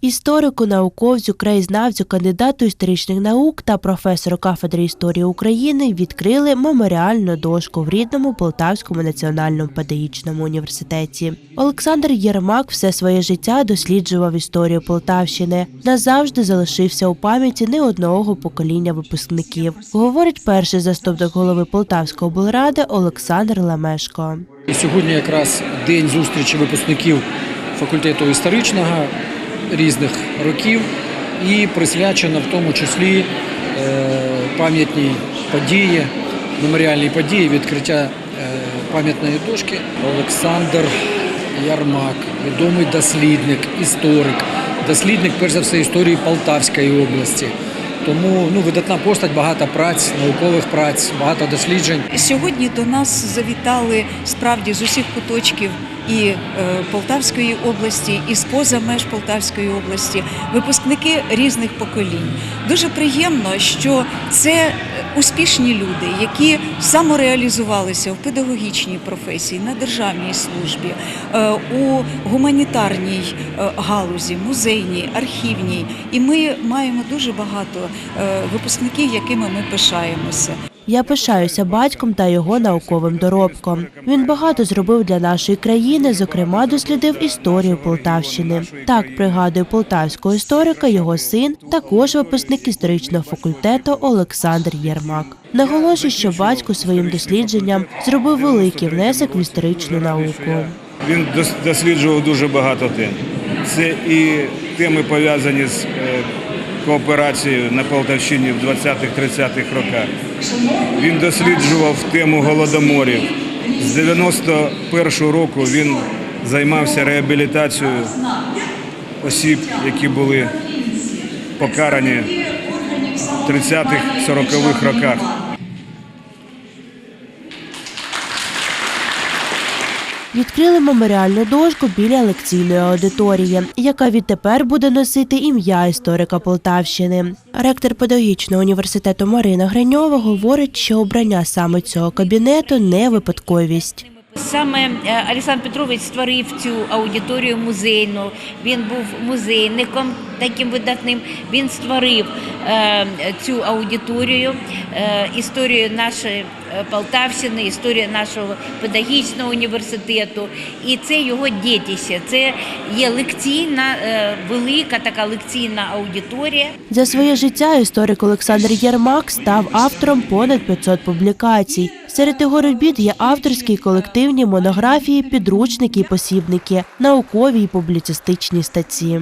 Історику, науковцю, краєзнавцю, кандидату історичних наук та професору кафедри історії України відкрили меморіальну дошку в рідному Полтавському національному педагогічному університеті. Олександр Єрмак все своє життя досліджував історію Полтавщини. Назавжди залишився у пам'яті не одного покоління випускників. Говорить перший заступник голови Полтавської облради Олександр Лемешко. І сьогодні якраз день зустрічі випускників факультету історичного різних років і присвячено в тому числі е, пам'ятній події, меморіальній події відкриття е, пам'ятної дошки. Олександр Ярмак, відомий дослідник, історик, дослідник, перш за все, історії Полтавської області. Тому ну, видатна постать, багато праць, наукових праць, багато досліджень. Сьогодні до нас завітали справді з усіх куточків і е, Полтавської області, і з-поза меж Полтавської області, випускники різних поколінь. Дуже приємно, що це е, успішні люди, які самореалізувалися в педагогічній професії, на державній службі, е, у гуманітарній галузі, музейній, архівній. І ми маємо дуже багато випускників, якими ми пишаємося. Я пишаюся батьком та його науковим доробком. Він багато зробив для нашої країни, зокрема, дослідив історію Полтавщини. Так пригадує полтавського історика його син, також випускник історичного факультету Олександр Єрмак. Наголошує, що батько своїм дослідженням зробив великий внесок в історичну науку. Він дос- досліджував дуже багато тем. Це і теми пов'язані з е, кооперацією на Полтавщині в 20-30-х роках. Він досліджував тему голодоморів. З 91-го року він займався реабілітацією осіб, які були покарані в 30-х-40-х роках. Відкрили меморіальну дошку біля лекційної аудиторії, яка відтепер буде носити ім'я історика Полтавщини. Ректор педагогічного університету Марина Гриньова говорить, що обрання саме цього кабінету не випадковість. Саме е, Олександр Петрович створив цю аудиторію музейну. Він був музейником таким видатним. Він створив е, цю аудиторію, е, історію нашої е, Полтавщини, історію нашого педагогічного університету. І це його дітище. Це є лекційна, е, велика така лекційна аудиторія. За своє життя історик Олександр Єрмак став автором понад 500 публікацій. Серед його робіт є авторські колективні монографії, підручники й посібники, наукові й публіцистичні статті.